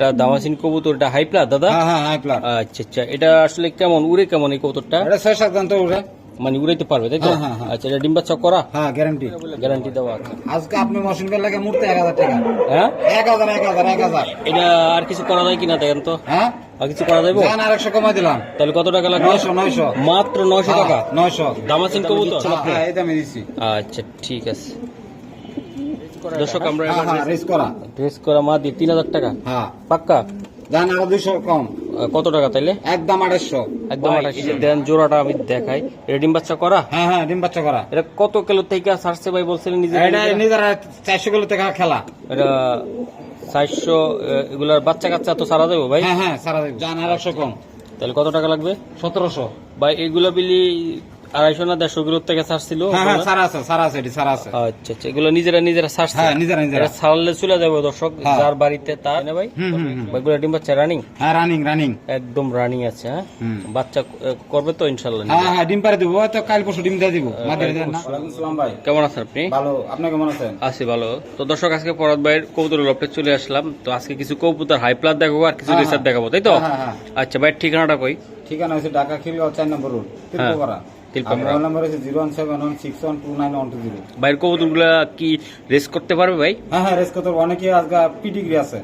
এটা দামাসিন কবুতর এটা হাই প্লাস দাদা? হ্যাঁ হ্যাঁ হাই প্লাট আচ্ছা আচ্ছা এটা আসলে কেমন? উড়ে কেমন এই কবুতরটা? এটা ছয় সাত ঘণ্টা উঠে মানে উড়াইতে পারবে তাই তো? হ্যাঁ, হ্যাঁ। আচ্ছা এটা ডিম বাচ্চা করা? হ্যাঁ গ্যারান্টি গ্যারান্টি দেওয়া আছে। আজকে আপনি মশিন পেলে লাগে মুহূর্তে এক হাজার টাকা। হ্যাঁ? এক হাজার এক হাজার এক হাজার। এটা আর কিছু করা যায় কিনা দেখেন তো? হ্যাঁ? আর কিছু করা যাবে আর একশো কমাই দিলাম। তাহলে কত টাকা লাগবে? নয়শো নয়শো। মাত্র নয়শো টাকা? হ্যাঁ, নয়শো। দামাসিন কবুতর? হ্যাঁ এই দামে দিচ্ছি আচ্ছা ঠিক আছে। দর্শক আমরা রেস করা। ড্রেস করা মা দিয়ে তিন হাজার টাকা। হ্যাঁ। পাক্কা? জান আরও দুইশো কম। কত টাকা তাইলে? একদম আড়াইশো। একদম আঠাশ দেন জোড়াটা আমি দেখাই। এটা ডিম বাচ্চা করা? হ্যাঁ হ্যাঁ ডিম বাচ্চা করা। এটা কত কিলো থেকে ভাই বলছিলেন নিজে এটা নিজেরা? চারশো কিলো টাকা খেলা। এটা চারশো এগুলার বাচ্চা কাচ্চা তো সারা দেবো ভাই? হ্যাঁ হ্যাঁ সারা জান আর কম। তাহলে কত টাকা লাগবে? সতেরোশো। ভাই এগুলো বিলি আড়াইশো না দেড়শো থেকে ছাড়ছিল হ্যাঁ হ্যাঁ সারা আছে আচ্ছা আচ্ছা এগুলো নিজেরা নিজেরা ছাড়ছে হ্যাঁ নিজেরা নিজেরা। চলে যাবে দর্শক। যার বাড়িতে তার না ভাই? ডিম বাচ্চা রানিং হ্যাঁ রানিং রানিং একদম রানিং আছে হ্যাঁ? বাচ্চা করবে তো ইনশাল্লাহ হ্যাঁ হ্যাঁ ডিম পারে দিব তো কাল পরশু ডিম দিয়ে দিব মাদের দেন না। সালাম ভাই। কেমন আছেন আপনি? ভালো আপনি কেমন আছেন? আছি ভালো। তো দর্শক আজকে পরাত ভাইয়ের কবুতর লপটে চলে আসলাম। তো আজকে কিছু কবুতর হাই প্লাস দেখাবো আর কিছু রিসার্চ। দেখাবো তাই তো। আচ্ছা ভাই ঠিকানাটা কই? ঠিকানা হচ্ছে ঢাকা খিলগাঁও চার নম্বর রোড। মোবাইল নাম্বার হচ্ছে zero one seven one six one two nine one two zero. ভাইয়ের কবুতর কি রেস করতে পারবে ভাই? হ্যাঁ হ্যাঁ রেস করতে অনেকে আজকে পিডিগ্রি আছে।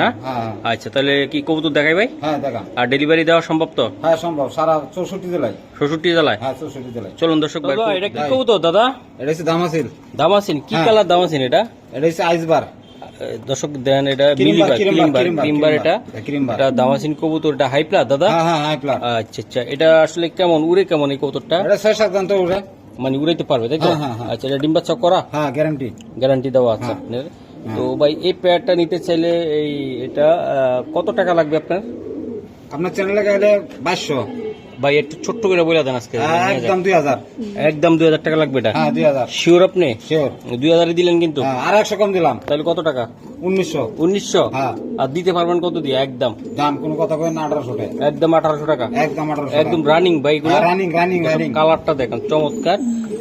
না? হ্যাঁ আচ্ছা তাহলে কি কবুতর দেখাই ভাই? হ্যাঁ দেখান। আর ডেলিভারি দেওয়া সম্ভব তো? হ্যাঁ সম্ভব। সারা চৌষট্টি জেলায়। হ্যাঁ চৌষট্টি জেলায়। চলুন দর্শক ভাই এটা কি। কবুতর দাদা? এটা হচ্ছে দামাসিল। দামাসিন কি। কালার দামাসিন এটা? এটা হচ্ছে আইসবার দর্শক দেন এটা মিলিবার ক্রিমবার, ক্রিমবার এটা। এটা দামাসিন কবুতর এটা হাই প্লাস দাদা? হ্যাঁ হ্যাঁ আচ্ছা আচ্ছা এটা আসলে কেমন উড়ে কেমন এই কবুতরটা? এটা ছয় সাত ঘণ্টা উঠে মানে উড়াইতে পারবে তাই তো? হ্যাঁ। আচ্ছা এটা ডিম বাচ্চা করা? হ্যাঁ গ্যারান্টি গ্যারান্টি দেওয়া আছে। আপনার। তো ভাই এই পেয়ারটা নিতে চাইলে এই এটা কত টাকা লাগবে আপনার? আপনার চ্যানেলে গেলে বাইশশো। ভাই একটু ছোট্ট করে বলে দেন আজকে। একদম দুই হাজার। একদম দুই হাজার টাকা লাগবে এটা? হ্যাঁ দুই হাজার। শিওর আপনি? শিওর দুই হাজারই দিলেন কিন্তু? হ্যাঁ আর একশো কম দিলাম। তাহলে কত টাকা? উনিশশো। উনিশশো? হ্যাঁ। আর দিতে পারবেন কত দিয়ে? একদম। দাম কোনো কথা কই না আঠারোশো টাকা। একদম আঠারোশো টাকা। একদম আঠারোশো একদম রানিং ভাই রানিং রানিং রানিং কালারটা দেখেন চমৎকার।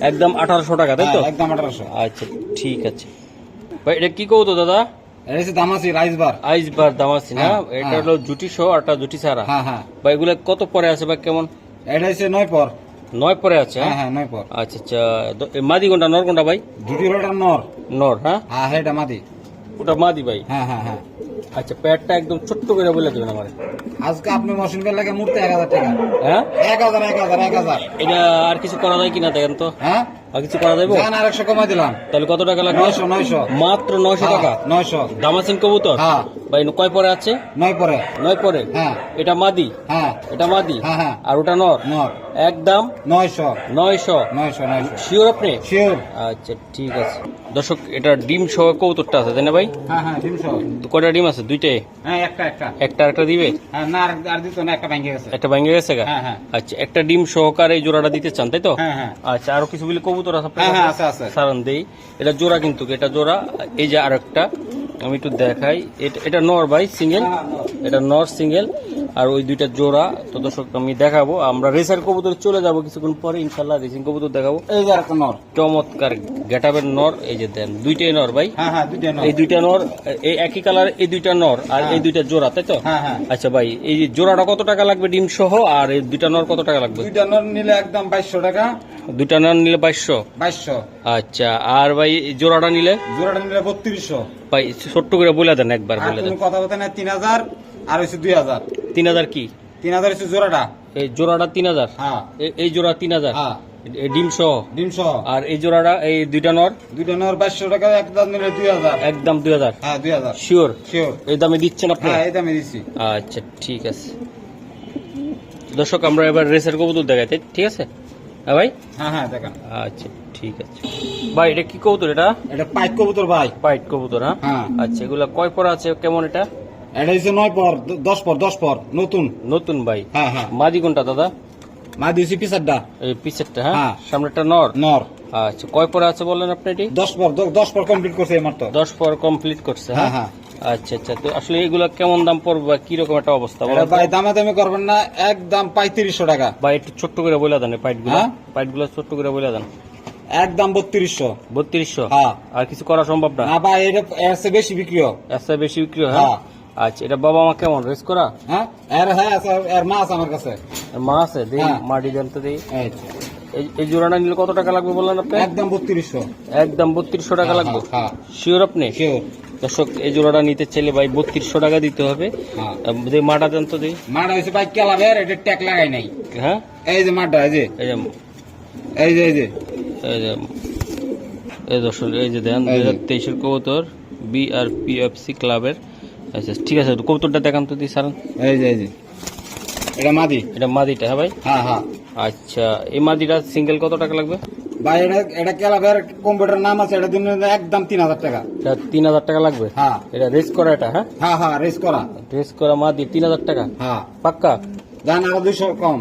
একদম আঠারোশো টাকা তাই তো? একদম আঠারোশো। আচ্ছা ঠিক আছে। ভাই এটা কি কবো তো দাদা? এটা হচ্ছে দামাসি রাইসবার আইসবার দামাসি না? হ্যাঁ, এটা হ্যাঁ। হলো জুটি সহ আর একটা জুটি ছাড়া। হ্যাঁ হ্যাঁ। ভাই এগুলো কত পরে আছে ভাই কেমন? এটা হচ্ছে নয় পর। নয় পরে আছে হ্যাঁ? হ্যাঁ? হ্যাঁ নয় পর। আচ্ছা আচ্ছা। মাদি কোনটা নর কোনটা ভাই? হলোটা নর। নর হ্যাঁ? হ্যাঁ এটা মাদি। ওটা মাদি ভাই? হ্যাঁ হ্যাঁ হ্যাঁ। আচ্ছা প্যাডটা একদম ছোট্ট করে বলে দেবেন আমার। আজকে আপনি মশিন পেলে লাগে মুহূর্তে এক হাজার টাকা। হ্যাঁ? এক হাজার এক হাজার এক হাজার। এটা আর কিছু করা যায় কিনা দেখেন তো? হ্যাঁ? আর কিছু করা যাবে? জান কমাই দিলাম। তাহলে কত টাকা লাগবে? নয়শো নয়শো। মাত্র নয়শো টাকা? হ্যাঁ, নয়শো। দামাসিন কবুতর? হ্যাঁ। ভাই কয় পরে আছে? নয় পরে। নয় পরে? হ্যাঁ। এটা মাদি? হ্যাঁ। এটা মাদি? হ্যাঁ হ্যাঁ। আর ওটা নর? নর। একদম? নয়শো। নয়শো? নয়শো নয়শো। শিওর আপনি? শিওর আচ্ছা ঠিক আছে। দর্শক এটা ডিম সহ কবুতরটা আছে তাই না ভাই? হ্যাঁ হ্যাঁ তো কয়টা ডিম আছে? দুইটাই? হ্যাঁ একটা একটা। একটা একটা দিবে? হ্যাঁ না আর আর দিত না একটা ভেঙে গেছে। একটা ভেঙে গেছে গা? হ্যাঁ হ্যাঁ। আচ্ছা একটা ডিম সহকারে এই জোড়াটা দিতে চান তাই তো? হ্যাঁ হ্যাঁ। আচ্ছা আরও কিছু বলে কবুতর আছে হ্যাঁ হ্যাঁ আছে আছে। সারান দেই। এটা জোড়া কিন্তু এটা জোড়া এই যে আরেকটা। আমি একটু দেখাই। এটা এটা নর ভাই সিঙ্গেল এটা নর সিঙ্গেল আর ওই দুইটা জোড়া তো দর্শক আমি দেখাবো। আমরা রেসার কবুতর চলে যাব কিছুক্ষণ পরে ইনশাল্লাহ রেসিং কবুতর দেখাবো। এই যে একটা নর। চমৎকার গেটাবের নর এই যে দেন দুইটাই নর ভাই। হ্যাঁ হ্যাঁ দুইটা নর। এই দুইটা নর এই একই কালার এই দুইটা নর আর হ্যাঁ। এই দুইটা জোড়া তাই তো? হ্যাঁ হ্যাঁ। আচ্ছা ভাই এই যে জোড়াটা কত টাকা লাগবে ডিম সহ আর এই দুইটা নর কত টাকা লাগবে? দুইটা নর নিলে একদম বাইশশো টাকা। দুইটা নর নিলে বাইশশো? বাইশশো। আচ্ছা আর ভাই জোড়াটা নিলে? জোড়াটা নিলে বত্রিশশো। ভাই ছোট্ট করে বলে দেন একবার বলে দেন। কথা বলতে না তিন হাজার আর হচ্ছে দুই হাজার। তিন হাজার কি? তিন হাজার হচ্ছে জোড়াটা। এই জোড়াটা তিন হাজার? হ্যাঁ। এই জোড়া তিন হাজার? হ্যাঁ। এই ডিম সহ? ডিম সহ আর এই জোড়াটা এই দুইটা নর? দুইটা নর বাইশশো টাকা একদম নিলে দুই হাজার। একদম দুই হাজার? হ্যাঁ দুই হাজার। শিওর শিওর এই দামে দিচ্ছেন আপনি? হ্যাঁ এই দামে দিচ্ছি। আচ্ছা ঠিক আছে। দর্শক আমরা এবার রেসের কবুতর দেখাই তাই? ঠিক আছে? হ্যাঁ ভাই? হ্যাঁ হ্যাঁ দেখেন। আচ্ছা ঠিক আছে। ভাই এটা কি কবুতর এটা? এটা পাইক কবুতর ভাই। পাইট কবুতর হ্যাঁ? হ্যাঁ। আচ্ছা এগুলা কয় পর আছে? কেমন এটা? এটা হচ্ছে নয় পর দশ পর দশ পর নতুন। নতুন ভাই। হ্যাঁ হ্যাঁ। মাদি কোনটা দাদা? মা দিয়েছি পিসারটা। এই পিছেরটা হ্যাঁ? হ্যাঁ। সামনেটা নর? নর। আচ্ছা কয় পরে আছে বললেন আপনি এটি? দশ পর দশ পর কমপ্লিট করছে এই মাত্র। দশ পর কমপ্লিট করছে হ্যাঁ? হ্যাঁ হ্যাঁ। আচ্ছা আচ্ছা তো আসলে এগুলা কেমন দাম পড়বে বা কীরকম একটা অবস্থা ভাই দামা দামি করবেন না একদম পঁয়ত্রিশশো টাকা। ভাই একটু ছোট্ট করে বলে দেন পাইটগুলা হ্যাঁ? পাইটগুলা ছোট্ট করে বলে দেন। একদম বত্রিশশো। বত্রিশশো? হ্যাঁ। আর কিছু করা সম্ভব না? না ভাই এটা এর চেয়ে বেশি বিক্রি হয়। বেশি বিক্রি হয়? হ্যাঁ? হ্যাঁ আচ্ছা এটা বাবা মা কেমন? রেস করা? হ্যাঁ এর হ্যাঁ আছে, এর মা আছে আমার কাছে। আর মা আছে? দিই হ্যাঁ। মাটি দিই। এই। তো। এই- এই জোড়াটা নিলে কত টাকা লাগবে বললেন আপনি? একদম বত্রিশশো। একদম বত্রিশশো টাকা লাগবে? হ্যাঁ শিওর আপনি? শিওর দর্শক এই জোড়াটা নিতে চাইলে ভাই বত্রিশশো টাকা দিতে হবে। হ্যাঁ। যে মাটা দেন তো দিই। মাটা হয়েছে ভাই কেলাবের এটা ট্যাক লাগাই নাই। হ্যাঁ? এই যে মাটা এই যে। এই যে এই যে এই যে। এই যে এই দর্শক এই যে দেন দুই হাজার তেইশের কবুতর B R P F C ক্লাবের আচ্ছা ঠিক আছে কবুতরটা দেখান তো দিই স্যার এই যে এই যে। এটা মাদি। এটা মাদিটা হ্যাঁ ভাই? হ্যাঁ হ্যাঁ। আচ্ছা এই মাদিটা সিঙ্গেল কত টাকা লাগবে? ভাই এটা এটা কেলাবের কম্পিউটার নাম আছে এটা দিন একদম তিন হাজার টাকা। এটা তিন হাজার টাকা লাগবে? হ্যাঁ। এটা রেস করা এটা হ্যাঁ? হ্যাঁ হ্যাঁ রেস করা। রেস করা মাদি তিন হাজার টাকা? হ্যাঁ। পাক্কা? জান আরও দুইশো কম।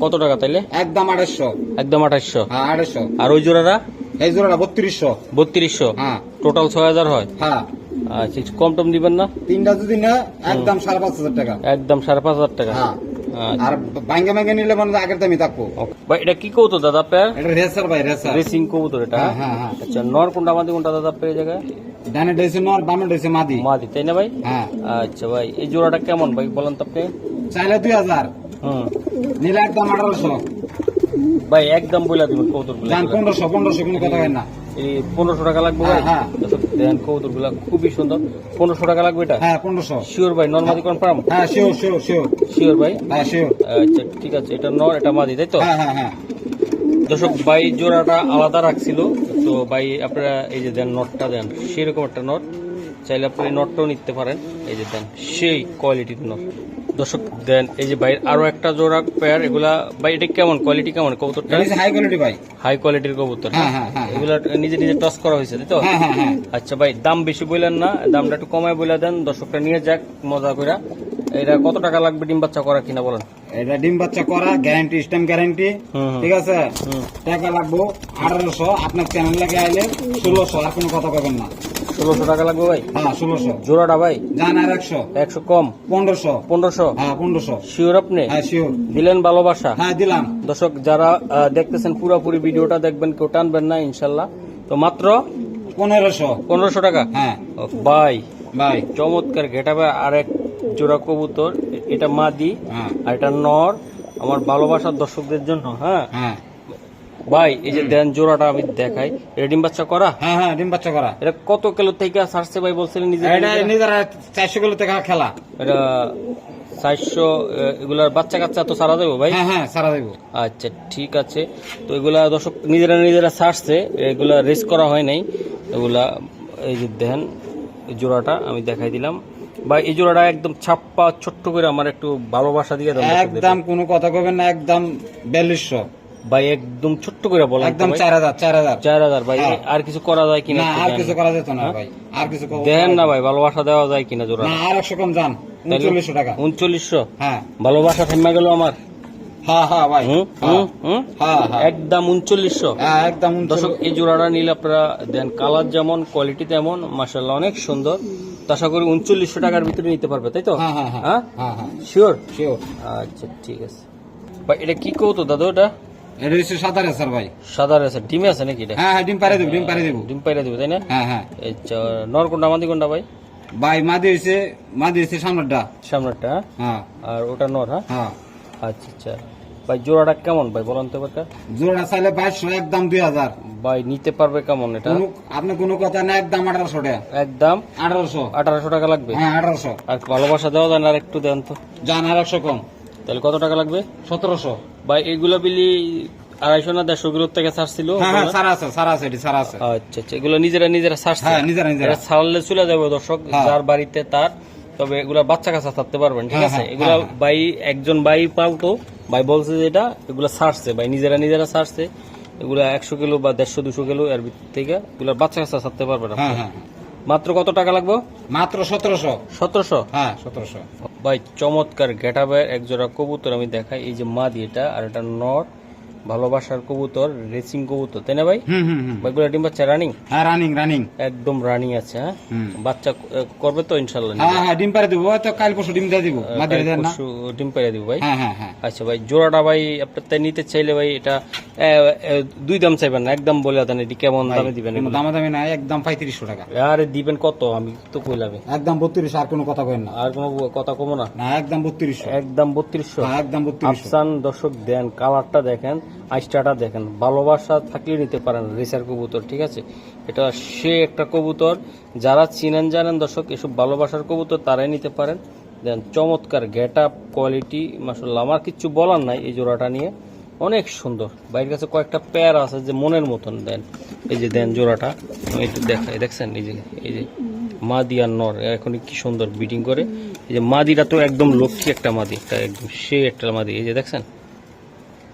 কত টাকা তাইলে? একদম আড়াইশো। একদম আঠাশশো হ্যাঁ আড়াইশো। আর ওই জোড়াটা? এই জোড়াটা বত্রিশশো। বত্রিশশো? হ্যাঁ। টোটাল ছয় হাজার হয়? হ্যাঁ। আচ্ছা একটু কম টম দিবেন না? তিনটা যদি না একদম সাড়ে পাঁচ হাজার টাকা। একদম সাড়ে পাঁচ হাজার টাকা। হ্যাঁ। আচ্ছা, আর ভাঙ্গে ভাঙ্গে নিলে মানে আগের দামি থাকব। ভাই এটা কি কৌতো দাদা আপনার? এটা রেসার ভাই রেসার। রেসিং কবুতর এটা হ্যাঁ? হ্যাঁ আচ্ছা নর কোনটা মাদি কোনটা দাদা আপনার জায়গায়? ডানে ডেছে নর বামে ডেছে মাদি। মাদি তাই না ভাই? হ্যাঁ। আচ্ছা ভাই এই জোড়াটা কেমন ভাই বলেন তো আপনি? চাইলে দুই হাজার। হুম। নিলে একদম আঠারোশো। ভাই একদম বলে দিবেন কৌতুর পনেরোশো পনেরোশো কোনো কথা হয় না। এই পনেরোশো টাকা লাগবে ভাই? হ্যাঁ, দর্শক, দেখেন কৌতুরগুলা খুবই সুন্দর। পনেরোশো টাকা লাগবে এটা? হ্যাঁ পনেরোশো। শিওর ভাই নন মাদি কনফার্ম হ্যাঁ শিওর শিওর শিওর শিওর ভাই? হ্যাঁ শিওর আচ্ছা ঠিক আছে এটা নর এটা মাদি তাই তো? হ্যাঁ হ্যাঁ হ্যাঁ। দর্শক ভাই জোড়াটা আলাদা রাখছিল। তো ভাই আপনারা এই যে দেন নটটা দেন সেরকম একটা নট চাইলে আপনি নটটাও নিতে পারেন। এই যে দেন সেই কোয়ালিটির নট দর্শক দেন এই যে ভাই আরও একটা জোড়া পেয়ার এগুলা ভাই এটা কেমন? কোয়ালিটি কেমন? কবুতরটা? হাই কোয়ালিটি ভাই। হাই কোয়ালিটির কবুতর হ্যাঁ? হ্যাঁ হ্যাঁ এগুলা নিজে নিজে টস করা হয়েছে তাই তো? আচ্ছা ভাই দাম বেশি বললেন না দামটা একটু কমায় বলে দেন। দর্শকটা নিয়ে যাক মজা করে এটা কত টাকা লাগবে ডিম বাচ্চা করা কিনা বলেন? এটা ডিম বাচ্চা করা গ্যারান্টি স্ট্যাম্প গ্যারান্টি। ঠিক আছে? টাকা লাগবো আঠারোশো আপনার চ্যানেল লাগে আইলে ষোলোশো আর কোনো কথা পাবেন না। ষোলোশো টাকা লাগবে ভাই? হ্যাঁ ষোলোশো। জোড়াটা ভাই? আর একশো। একশো কম। পনেরোশো। পনেরোশো? হ্যাঁ পনেরোশো। শিওর আপনি? হ্যাঁ শিওর দিলেন ভালোবাসা? হ্যাঁ দিলাম। দর্শক যারা দেখতেছেন পুরোপুরি ভিডিওটা দেখবেন কেউ টানবেন না ইনশাল্লাহ। তো মাত্র পনেরোশো। পনেরোশো টাকা? হ্যাঁ। ও, ভাই। ভাই। চমৎকার ঘেটাবে আর এক জোড়া কবুতর। এটা মাদি আর এটা নর। আমার ভালোবাসার দর্শকদের জন্য হ্যাঁ? হ্যাঁ। ভাই এই যে দেন জোড়াটা আমি দেখাই। এটা ডিম বাচ্চা করা? হ্যাঁ হ্যাঁ ডিম বাচ্চা করা। এটা কত কিলো থেকে ছাড়ছে ভাই বলছিলেন নিজে এটা নিজেরা? চারশো কিলো টাকা খেলা। এটা চারশো এগুলার বাচ্চা কাচ্চা তো সারা দেবো ভাই? হ্যাঁ হ্যাঁ সারা দেবো। আচ্ছা ঠিক আছে। তো এগুলা দর্শক নিজেরা নিজেরা ছাড়ছে এগুলা রেস করা হয় নাই। এগুলা এই যে দেন জোড়াটা আমি দেখাই দিলাম। বা এই জোড়াটা একদম ছাপ্পা ছোট্ট করে আমার একটু ভালোবাসা দিয়ে একদম কোনো কথা কবেন না একদম বিয়াল্লিশশো ভাই একদম ছোট্ট করে বলেন একদম চার হাজার চার হাজার। চার হাজার ভাই হ্যাঁ। আর কিছু করা যায় কিনা আর কিছু করা যেত না ভাই আর কিছু দেন না ভাই ভালোবাসা দেওয়া যায় কিনা জোড়া? আর একশো কম যান উনচল্লিশশো টাকা। উনচল্লিশশো? হ্যাঁ। ভালোবাসা থেমা গেল আমার। হ্যাঁ হ্যাঁ হ্যাঁ হ্যাঁ একদম উনচল্লিশশো। হ্যাঁ, একদম দর্শক এই জোড়াটা নিলে আপনারা দেন কালার যেমন কোয়ালিটি তেমন মাসাল্লাহ অনেক সুন্দর। আশা করি উনচল্লিশশো টাকার ভিতরে নিতে পারবে তাই তো? হ্যাঁ হ্যাঁ হ্যাঁ। হ্যাঁ? হ্যাঁ হ্যাঁ। শিওর শিওর আচ্ছা ঠিক আছে। ভাই এটা কি কৌতো দাদা ওটা? এটা হচ্ছে সাতার স্যার ভাই। সাদা আছে ডিমে আছে নাকি এটা? হ্যাঁ হ্যাঁ ডিম পারে দেবো ডিম পারে দেবো। ডিম পাইরা দিবে তাই না? হ্যাঁ হ্যাঁ। আচ্ছা নরকুন্ডা মাদি কোনটা ভাই? ভাই মাদি হয়েছে মাদি হয়েছে সামনেরটা। সামনেরটা হ্যাঁ? হ্যাঁ। আর ওটা নর হ্যাঁ? হ্যাঁ। আচ্ছা আচ্ছা। ভাই জোড়াটা কেমন ভাই বলেন তো চাইলে বাইশশো একদম দুই হাজার। ভাই নিতে পারবে কেমন এটা? আপনি কোনো কথা না একদম আঠারোশো টাকা। একদম? আঠারোশো। আঠারোশো টাকা লাগবে? হ্যাঁ আঠারোশো। আর ভালোবাসা দেওয়া যায় না আর একটু দেন তো। যান আর একশো কম। তাহলে কত টাকা লাগবে? সতেরোশো। ভাই এগুলো বিলি আড়াইশো না দেড়শো কিলোর থেকে ছাড়ছিল হ্যাঁ হ্যাঁ সারা সারা সারা আচ্ছা আচ্ছা এগুলো নিজেরা নিজেরা ছাড়ছে হ্যাঁ ছাড়লে চলে যাবে দর্শক। যার বাড়িতে তার। তবে এগুলা বাচ্চা কাচ্চা থাকতে পারবেন ঠিক আছে? এগুলা। ভাই একজন ভাই পালতো ভাই বলছে যে এটা এগুলা ছাড়ছে ভাই নিজেরা নিজেরা ছাড়ছে। এগুলা একশো কিলো বা দেড়শো দুশো কিলো এর ভিতর থেকে এগুলা বাচ্চা কাচ্চা ছাড়তে পারবে না। হ্যাঁ হ্যাঁ। মাত্র কত টাকা লাগবে? মাত্র সতেরোশো। সতেরোশো? হ্যাঁ সতেরোশো। ভাই চমৎকার গেটাবের এক জোড়া কবুতর আমি দেখাই। এই যে মাদি এটা আর এটা নর। ভালোবাসার কবুতর রেসিং কবুতর তাই না ভাই? ভাইগুলো ডিম বাচ্চা রানিং হ্যাঁ রানিং রানিং একদম রানিং আছে হ্যাঁ? বাচ্চা করবে তো ইনশাল্লাহ হ্যাঁ হ্যাঁ ডিম পারে দেবো। তো কাল পরশু ডিম দিয়ে দিব মাদিরে দেন না। ডিম পেরে দিব ভাই? হ্যাঁ হ্যাঁ হ্যাঁ। আচ্ছা ভাই জোড়াটা ভাই আপনার তাই নিতে চাইলে ভাই এটা দুই দাম চাইবেন না একদম বলে দেন এটি কেমন দামে দিবেন কোনো দামে নাই একদম পঁয়ত্রিশশো টাকা। আরে দিবেন কত? আমি তো কইলাম একদম বত্রিশশো আর কোনো কথা কেন না। আর কোনো কথা কমো না। না একদম বত্রিশশো। একদম বত্রিশশো। হ্যাঁ একদম বত্রিশশো। আফসান দর্শক দেন কালারটা দেখেন। আইসটাটা দেখেন, ভালোবাসা থাকলে নিতে পারেন রেসার কবুতর, ঠিক আছে? এটা সে একটা কবুতর, যারা চিনেন জানেন দর্শক, এসব ভালোবাসার কবুতর তারাই নিতে পারেন। দেন চমৎকার গেট আপ কোয়ালিটি মাসাল্লাহ আমার কিচ্ছু বলার নাই এই জোড়াটা নিয়ে। অনেক সুন্দর। বাইরের কাছে কয়েকটা পেয়ার আছে যে মনের মতন, দেন এই যে দেন জোড়াটা একটু দেখাই, দেখছেন? এই যে এই যে মাদি আর নর এখন কি সুন্দর বিটিং করে। এই যে মাদিটা তো একদম লক্ষ্মী একটা মাদি একদম সে একটা মাদি, এই যে দেখছেন?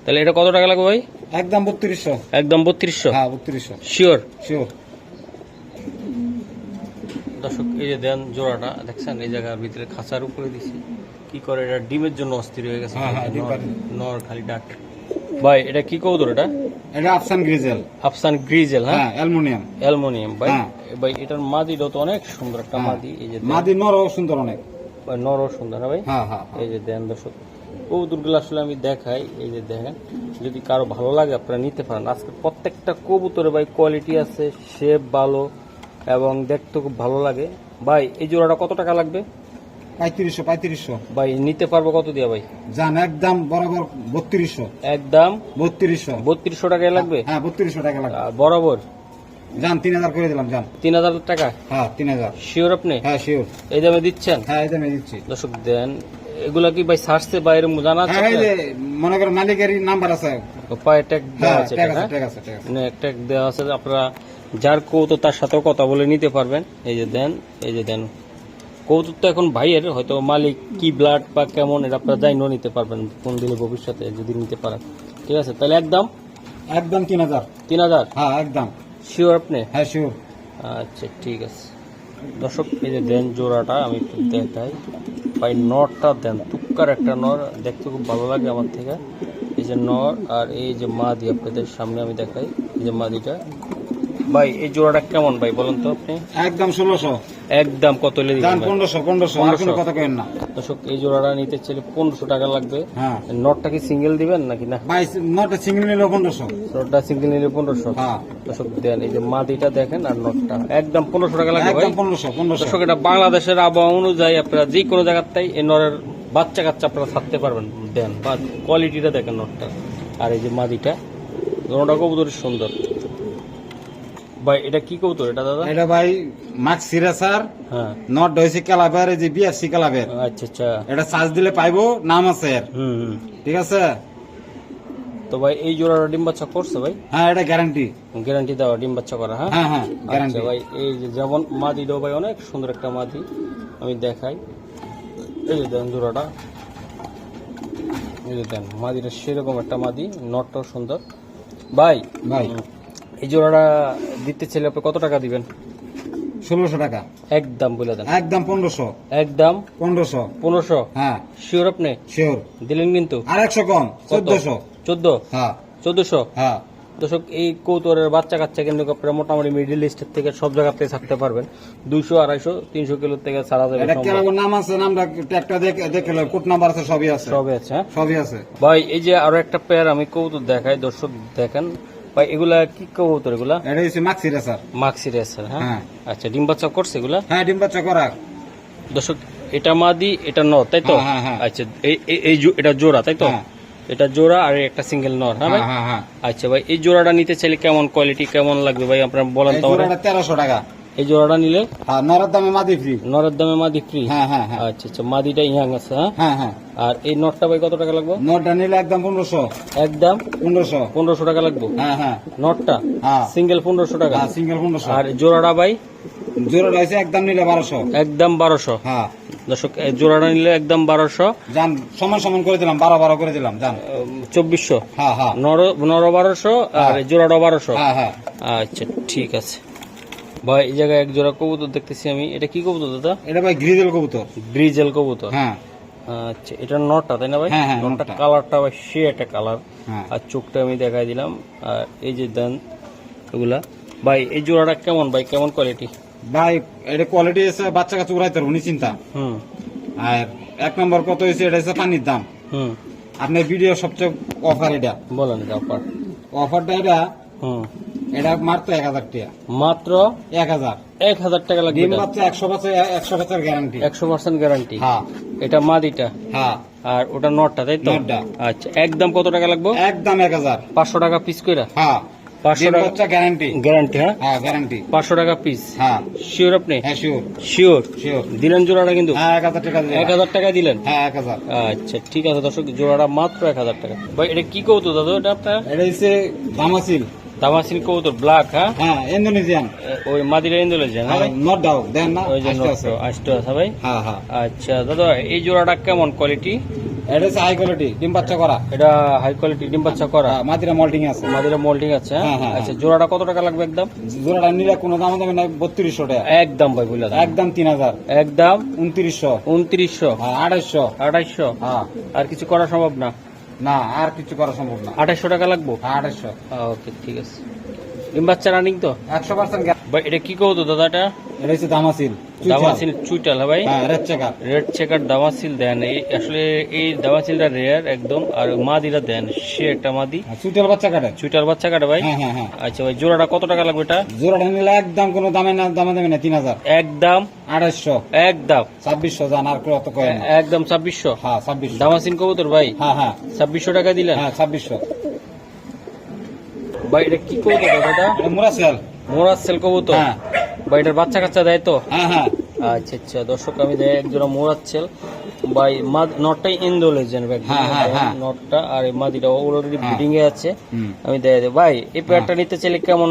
তাহলে এটা কত টাকা লাগবে ভাই? একদম বত্রিশশো। একদম বত্রিশশো? হ্যাঁ বত্রিশশো। শিওর শিওর দর্শক এই যে দেন জোড়াটা দেখছেন? এই জায়গার ভিতরে খাঁচার উপরে দিছি। কি করে? এটা ডিমের জন্য অস্থির হয়ে গেছে। হ্যাঁ, হ্যাঁ, ডিম নর- খালি ডাক। ভাই এটা কি কবুতর এটা? এটা আফসান গ্রিজেল আফসান গ্রিজেল হ্যাঁ? হ্যাঁ অ্যালুমিনিয়াম। অ্যালুমিনিয়াম ভাই। ভাই এটার মাদিটাও তো অনেক সুন্দর একটা। মাদি। এই যে মাদি নরও সুন্দর অনেক। ভাই, নরও সুন্দর না ভাই? হ্যাঁ হ্যাঁ হ্যাঁ। এই যে দেন দর্শক। কবুতরগুলো আসলে আমি দেখাই এই যে দেখেন যদি কারও ভালো লাগে আপনারা নিতে পারেন। আজকে প্রত্যেকটা কবুতরে ভাই কোয়ালিটি আছে শেপ ভালো এবং দেখতে খুব ভালো লাগে। ভাই এই জোড়াটা কত টাকা লাগবে? পঁয়ত্রিশশো পঁয়ত্রিশশো। ভাই নিতে পারব কত দিয়া ভাই? যান একদম বরাবর বত্রিশশো। একদম? বত্রিশশো। বত্রিশশো টাকায় লাগবে? হ্যাঁ বত্রিশশো টাকা লাগবে। বরাবর? যান তিন হাজার করে দিলাম যান তিন হাজার টাকা? হ্যাঁ তিন হাজার। শিওর আপনি? হ্যাঁ শিওর এই দামে দিচ্ছেন? হ্যাঁ এই দামে দিচ্ছি। দর্শক দেন এগুলা কি ভাই সার্চতে বাইরে জানা আছে হ্যাঁ মনে করেন মালিকের নাম্বার আছে। পায়ে ট্যাগ দেওয়া আছে আছে মানে দেওয়া আছে আপনারা যার কৌতুক তার সাথেও কথা বলে নিতে পারবেন। এই যে দেন এই যে দেন। কৌতুক তো এখন ভাইয়ের হয়তো মালিক কি ব্লাড বা কেমন এটা আপনারা জানিও নিতে পারবেন কোন দিলে ভবিষ্যতে যদি নিতে পারেন। ঠিক আছে তাহলে একদম একদম তিন হাজার। তিন হাজার? হ্যাঁ একদম শিওর আপনি? হ্যাঁ শিওর আচ্ছা ঠিক আছে। দর্শক এই যে দেন জোড়াটা আমি একটু দেখাই। ভাই নরটা দেন তুক্কার একটা নর দেখতে খুব ভালো লাগে আমার থেকে। এই যে নর আর এই যে মাদি আপনাদের সামনে আমি দেখাই এই যে মাদিটা। ভাই এই জোড়াটা কেমন ভাই বলুন তো আপনি? একদম ষোলোশো। একদম কত হলে যান দিবেন? পনেরোশো পনেরোশো আর কোনো কথা কেন না। দর্শক এই জোড়াটা নিতে চাইলে পনেরোশো টাকা লাগবে। হ্যাঁ। নটটা কি সিঙ্গেল দিবেন নাকি না? ভাই নটা সিঙ্গেল নিলেও পনেরোশো। নটটা সিঙ্গেল নিলে পনেরোশো। হ্যাঁ। দর্শক দেন এই যে মাদিটা দেখেন আর নটটা। একদম পনেরোশো টাকা লাগবে ভাই। একদম পনেরোশো পনেরোশো। দর্শক এটা বাংলাদেশের আবহাওয়া অনুযায়ী আপনারা যে কোনো জায়গাতেই এই নরের বাচ্চা কাচ্চা আপনারা ছাড়তে পারবেন। দেন বা কোয়ালিটিটা দেখেন নটটা আর এই যে মাদিটা দোনোটা কবুতর সুন্দর। ভাই এটা কি কবুতর এটা দাদা? এটা ভাই মাছ সিরাসার হ্যাঁ। নট হয়েছে কালাবের এই যে বিএসসি কালাবের। আচ্ছা আচ্ছা। এটা চার্জ দিলে পাইবো নাম আছে এর। হুম ঠিক আছে? তো ভাই এই জোড়াটা ডিম বাচ্চা করছে ভাই? হ্যাঁ এটা গ্যারান্টি গ্যারান্টি দেওয়া ডিম বাচ্চা করা হ্যাঁ? হ্যাঁ হ্যাঁ গ্যারান্টি আচ্ছা ভাই এই যে যেমন মাদিটাও ভাই অনেক সুন্দর একটা মাদি। আমি দেখাই। এই যে দেন জোড়াটা। এই যে দেন মাদিটা সেরকম একটা মাদি নটটাও সুন্দর। ভাই ভাই। এই জোড়াটা দিতে ছেলে আপনি কত টাকা দিবেন? ষোলোশো টাকা। একদম বলে দেন। একদম পনেরোশো। একদম? পনেরোশো। পনেরোশো? হ্যাঁ। শিওর আপনি? শিওর দিলেন কিন্তু। আর একশো কম। চোদ্দশো। চোদ্দ? হ্যাঁ। চোদ্দশো? হ্যাঁ। দর্শক এই কৌতরের বাচ্চা কাচ্চা কিন্তু আপনারা মোটামুটি মিডিল ইস্টের থেকে সব জায়গা থেকে থাকতে পারবেন। দুইশো আড়াইশো তিনশো কিলো থেকে ছাড়া যাবে নাম আছে? নামটা ট্যাগটা দেখে কোট নাম্বার আছে সবই আছে। সবে আছে হ্যাঁ? সবই আছে। ভাই এই যে আরও একটা পেয়ার আমি কবুতর দেখাই। দর্শক দেখেন। ভাই এগুলা কি কবুতর এগুলা? এটা হচ্ছে মাক্সি রেসার। মাক্সি রেসার হ্যাঁ? হ্যাঁ। আচ্ছা ডিম বাচ্চা করছে এগুলা? হ্যাঁ ডিম বাচ্চা করা। দর্শক এটা মাদি এটা নর তাই তো? হ্যাঁ, হ্যাঁ। আচ্ছা এই এটা জোড়া তাই তো। এটা জোড়া আর একটা সিঙ্গেল নর হ্যাঁ ভাই? আচ্ছা ভাই এই জোড়াটা নিতে চাইলে কেমন কোয়ালিটি কেমন লাগবে ভাই? আপনার বলেন তো জোড়াটা তেরোশো টাকা। এই জোড়াটা নিলে? হ্যাঁ নরের দামে মাদি ফ্রি নরের দামে মাদি ফ্রি হ্যাঁ হ্যাঁ হ্যাঁ। আচ্ছা আচ্ছা মাদিটা ইয়াং আছে হ্যাঁ? হ্যাঁ হ্যাঁ। আর এই নটটা ভাই কত টাকা লাগবে? নটটা নিলে একদম পনেরোশো। একদম? পনেরোশো। পনেরোশো টাকা লাগবে? হ্যাঁ হ্যাঁ। নটটা? হ্যাঁ। সিঙ্গেল পনেরোশো টাকা? হ্যাঁ সিঙ্গেল পনেরোশো। আর জোড়াটা ভাই? জোড়াটা হয়েছে একদম নিলে বারোশো। একদম বারোশো। হ্যাঁ। দর্শক জোড়াটা নিলে একদম বারোশো। যান সমান সমান করে দিলাম বারো বারো করে দিলাম যান চব্বিশশো। হ্যাঁ হ্যাঁ। নর নর বারোশো আর জোড়াটা বারোশো। হ্যাঁ হ্যাঁ। আচ্ছা ঠিক আছে। ভাই এই জায়গায় এক জোড়া কবুতর দেখতেছি আমি। এটা কি কবুতর দাদা? এটা ভাই গ্রিজেল কবুতর। ব্রিজেল কবুতর? হ্যাঁ। আচ্ছা এটা নটটা তাই না ভাই? হ্যাঁ, হ্যাঁ, নটটা। কালারটা ভাই সে একটা কালার। আর চোখটা আমি দেখাই দিলাম। আর এই যে দেন এগুলা। ভাই এই জোড়াটা কেমন ভাই? কেমন কোয়ালিটি ভাই এটা কোয়ালিটি এসে বাচ্চা কাছে উড়াইতে পারব নি চিন্তা হুম। আর এক নম্বর কত হয়েছে এটা হচ্ছে পানির দাম। হুম। আপনার ভিডিও সবচেয়ে অফার এটা। বলেন ব্যাপার অফারটা এটা হুম। এটা মাত্র এক হাজার টাকা। মাত্র এক হাজার। এক হাজার টাকা লাগবে ডিম বাচ্চা একশো বছর একশো বছর গ্যারান্টি একশো পার্সেন্ট গ্যারান্টি হ্যাঁ। এটা মাদিটা। হ্যাঁ। আর ওটা নটটা তাই তো? আচ্ছা একদম কত টাকা লাগবে? একদম এক হাজার। পাঁচশো টাকা পিস কইরা? হ্যাঁ। পাঁচশো টাকা গ্যারান্টি গ্যারান্টি হ্যাঁ? হ্যাঁ গ্যারান্টি পাঁচশো টাকা পিস হ্যাঁ। শিওর আপনি? হ্যাঁ শিওর শিওর শিওর দিলেন জোড়াটা কিন্তু? হ্যাঁ এক হাজার টাকা এক হাজার টাকা দিলেন? হ্যাঁ এক হাজার। আচ্ছা ঠিক আছে দর্শক জোড়াটা মাত্র এক হাজার টাকা। ভাই এটা কি কৌতো দাদু এটা আপনার? এটা হচ্ছে দামাসিল। দামাসিন কৌতো ব্ল্যাক হ্যাঁ হ্যাঁ ইন্দোনেশিয়ান ওই মাদিরা ইন্দোলেশিয়ান হ্যাঁ নট ডাউট দেন না ওই যে আসতে আছে ভাই। হ্যাঁ হ্যাঁ। আচ্ছা দাদা এই জোড়াটা কেমন কোয়ালিটি এটা হাই কোয়ালিটি ডিম বাচ্চা করা। এটা হাই কোয়ালিটি ডিম বাচ্চা করা? হ্যাঁ, মাদিরা মল্টিং আছে। মাদিরা মোল্ডিং আছে আচ্ছা জোড়াটা কত টাকা লাগবে একদম? জোড়াটা নিলে কোনো দাম দামে নাই বত্রিশশো টাকা। একদম ভাই বুঝলে একদম তিন হাজার। একদম? উনত্রিশশো। উনত্রিশশো? হ্যাঁ আড়াইশো? হ্যাঁ। আর কিছু করা সম্ভব না? না আর কিছু করা সম্ভব না। আঠাশশো টাকা লাগবো? আঠাশশো ওকে ঠিক আছে। ডিম বাচ্চা রানিং তো? একশো পার্সেন্ট এটা কি কৌতো দাদাটা? এটা হচ্ছে দামাসিল। দামাসিল চুইটাল হ্যাঁ ভাই? হ্যাঁ রেড চেকার রেড চেকার দামাসিল দেন। এই আসলে এই দামাসিলটা রেয়ার একদম আর মাদিরা দেন। সে একটা মাদি। চুটেল বাচ্চা কাটে। চুইটাল বাচ্চা কাটে ভাই? হ্যাঁ হ্যাঁ হ্যাঁ। আচ্ছা ভাই জোড়াটা কত টাকা লাগবে এটা? জোড়াটা নিলে একদম কোনো দামে না দামে দামে না তিন হাজার। একদম। আড়াইশো। একদম। ছাব্বিশশো জান আর অত কয় একদম ছাব্বিশশো। হ্যাঁ ছাব্বিশশো। দামাসিন কবুতর ভাই? হ্যাঁ হ্যাঁ। ছাব্বিশশো টাকা দিলেন? হ্যাঁ ছাব্বিশশো। ভাই এটা কি কবুতর এটা? মুরাসেল। মোরাজ সেল কবুতর? হ্যাঁ। ভাই এটার বাচ্চা কাচ্চা দেয় তো? হ্যাঁ হ্যাঁ। আচ্ছা আচ্ছা দর্শক আমি দেয় এক জোড়া মোরাজ সেল ভাই। নটটাই ইন্দোলেজেন হ্যাঁ। নটটা আর এই মাদিটা অলরেডি। ব্রিডিং এ আছে। আমি দেয় দেয় ভাই এই পেয়ারটা নিতে চাইলে কেমন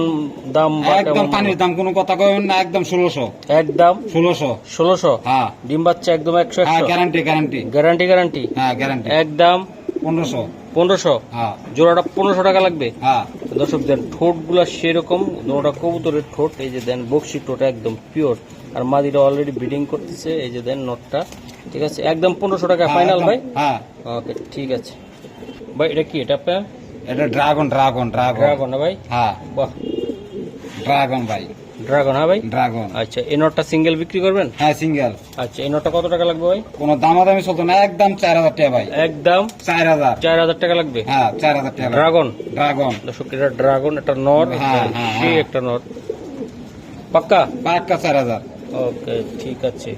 দাম বা একদম পানির দাম কোনো কথা কবেন না একদম ষোলোশো। একদম? ষোলোশো। ষোলোশো? হ্যাঁ। ডিম বাচ্চা একদম হ্যাঁ একশো। গ্যারান্টি গ্যারান্টি গ্যারান্টি গ্যারান্টি হ্যাঁ গ্যারান্টি একদম? পনেরোশো। পনেরোশো? হ্যাঁ। জোড়াটা পনেরোশো টাকা লাগবে? হ্যাঁ। দর্শক দেন ঠোঁটগুলা সেরকম দুটা কবুতরের ঠোঁট এই যে দেন বক্সি ঠোঁট একদম পিওর আর মাদিটা অলরেডি ব্রিডিং করতেছে এই যে দেন নটটা ঠিক আছে? একদম পনেরোশো টাকা ফাইনাল ভাই? হ্যাঁ। ওকে ঠিক আছে। ভাই এটা কি? এটা আপনার? এটা ড্রাগন ড্রাগন ড্রাগন ড্রাগন না ভাই? হ্যাঁ। বাহ। ড্রাগন ভাই। ড্রাগন হ্যাঁ ভাই? ড্রাগন আচ্ছা এই নটটা সিঙ্গেল বিক্রি করবেন? হ্যাঁ সিঙ্গেল আচ্ছা এই নটটা কত টাকা লাগবে ভাই? কোনো দামাদামি চলতো না একদম চার হাজার টাকা ভাই। একদম? চার হাজার। চার হাজার টাকা লাগবে? হ্যাঁ চার হাজার টাকা ড্রাগন ড্রাগন দর্শক এটা ড্রাগন একটা নর হ্যাঁ। একটা নর পাক্কা? পাক্কা চার হাজার। ওকে ঠিক আছে।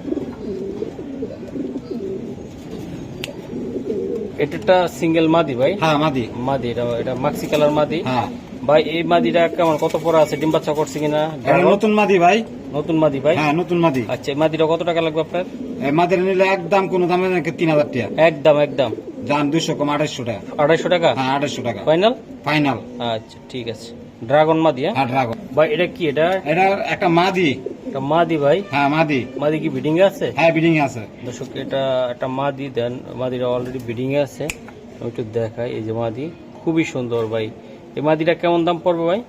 এটা সিঙ্গেল মাদি ভাই? হ্যাঁ মাদি। মাদি এটা এটা মাক্সি কালার মাদি। হ্যাঁ। ভাই এই মাদিটা কেমন? কত পরে আছে? ডিম বাচ্চা করছে কিনা? নতুন মাদি ভাই। নতুন মাদি ভাই? হ্যাঁ নতুন মাদি। আচ্ছা এই মাদিটা কত টাকা লাগবে আপনার? এই মাদির নিলে একদম কোনো দামে নাকি তিন হাজার টাকা। একদম একদম। যান দুশো কম আড়াইশো টাকা। আড়াইশো টাকা? হ্যাঁ আড়াইশো টাকা। ফাইনাল ফাইনাল আচ্ছা ঠিক আছে। ড্রাগন মাদি হ্যাঁ? হ্যাঁ ড্রাগন ভাই এটা কি এটা? এটা একটা মাদি। একটা মাদি ভাই? হ্যাঁ মাদি। মাদি কি বিডিং এ আছে? হ্যাঁ বিডিং আছে। দর্শক এটা একটা মাদি দেন। মাদিটা অলরেডি বিডিং এ আছে। আমি একটু দেখাই এই যে মাদি। খুবই সুন্দর ভাই। এই মাদিটা কেমন দাম পড়বে ভাই?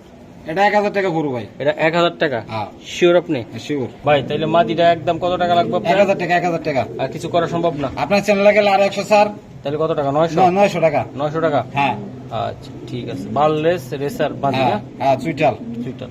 এটা এক হাজার টাকা করব ভাই। এটা এক হাজার টাকা? হ্যাঁ। শিওর আপনি? শিওর ভাই তাহলে মাদিটা একদম কত টাকা লাগবে এক? হাজার টাকা এক হাজার টাকা। আর কিছু করা সম্ভব না? আপনার চ্যানেল গেলে আর একশো স্যার তাহলে কত টাকা? নয়শো? নয়শো টাকা। নয়শো টাকা? হ্যাঁ। আচ্ছা ঠিক আছে। বার্লেস রেসার বাদি হ্যাঁ চুইটাল হ্যাঁ চুইটাল